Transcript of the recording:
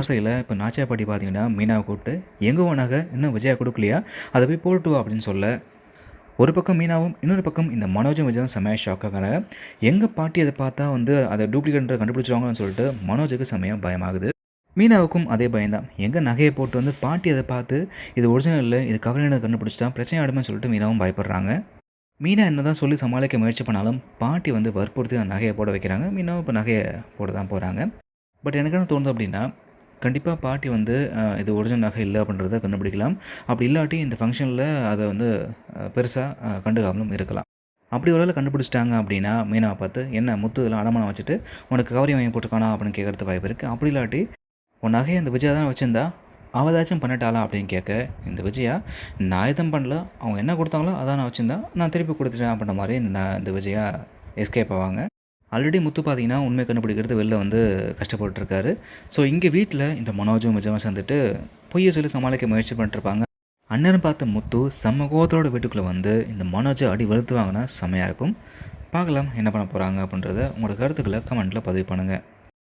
ஆசையில் இப்போ நாச்சியாப்பாட்டி பார்த்தீங்கன்னா மீனாவை கூப்பிட்டு எங்கே ஓனாக இன்னும் விஜயா கொடுக்கலையா? அதை போய் போட்டு வா அப்படின்னு சொல்ல. ஒரு பக்கம் மீனாவும் இன்னொரு பக்கம் இந்த மனோஜும் விஜயம் செமையாக ஷாக் எங்கள் பாட்டி அதை பார்த்தா வந்து அதை டூப்ளிகேட் கண்டுபிடிச்சிருவாங்கன்னு சொல்லிட்டு மனோஜுக்கு செமையாக பயமாகுது. மீனாவுக்கும் அதே பயம்தான். எங்கள் நகையை போட்டு வந்து பாட்டி அதை பார்த்து இது ஒரிஜினல் இல்லை இது கவர்னர் தான் பிரச்சனை ஆடுமே சொல்லிட்டு மீனாவும் பயப்படுறாங்க. மீனா என்ன தான் சொல்லி சமாளிக்க முயற்சி பண்ணாலும் பாட்டி வந்து வற்புறுத்தி அந்த நகையை போட வைக்கிறாங்க. மீனாவும் இப்போ நகையை போட தான் போகிறாங்க பட் எனக்கு என்ன தோணுது அப்படின்னா கண்டிப்பாக பாட்டி வந்து இது ஒரிஜினல் நகை இல்லை அப்படின்றத கண்டுபிடிக்கலாம். அப்படி இல்லாட்டி இந்த ஃபங்க்ஷனில் அதை வந்து பெருசாக கண்டுக்காமலும் இருக்கலாம். அப்படி ஒரு கண்டுபிடிச்சிட்டாங்க அப்படின்னா மீனாவை பார்த்து என்ன முத்து இதெல்லாம் அடமானம் வச்சுட்டு உனக்கு கவரி வாங்கி போட்டுக்கானா அப்படின்னு கேட்குறது வாய்ப்பு இருக்குது அப்படி இல்லாட்டி உன் நகையை அந்த விஜயா தான் வச்சுருந்தா? அவதாச்சும் பண்ணிட்டாளா? அப்படின்னு கேட்க இந்த விஜயா நான் எதுவும் பண்ணல. அவங்க என்ன கொடுத்தாங்களோ அதான் நான் வச்சுருந்தா நான் திருப்பி கொடுத்துட்டேன். அப்படின்ற மாதிரி இந்த இந்த விஜயா எஸ்கேப் ஆவாங்க. ஆல்ரெடி முத்து பார்த்தீங்கன்னா உண்மை கண்டுபிடிக்கிறது வெளில வந்து கஷ்டப்பட்டுருக்காரு. ஸோ இங்கே வீட்டில் இந்த மனோஜும் விஜயும் சேர்ந்துட்டு பொய்யை சொல்லி சமாளிக்க முயற்சி பண்ணிட்டுருப்பாங்க. அண்ணன் பார்த்த முத்து செம்ம வீட்டுக்குள்ளே வந்து இந்த மனோஜை அடி வெளுத்து வாங்கினா செம்மையாக இருக்கும். பார்க்கலாம் என்ன பண்ண போகிறாங்க அப்படின்றத உங்களோட கருத்துக்களை கமெண்ட்டில் பதிவு பண்ணுங்கள்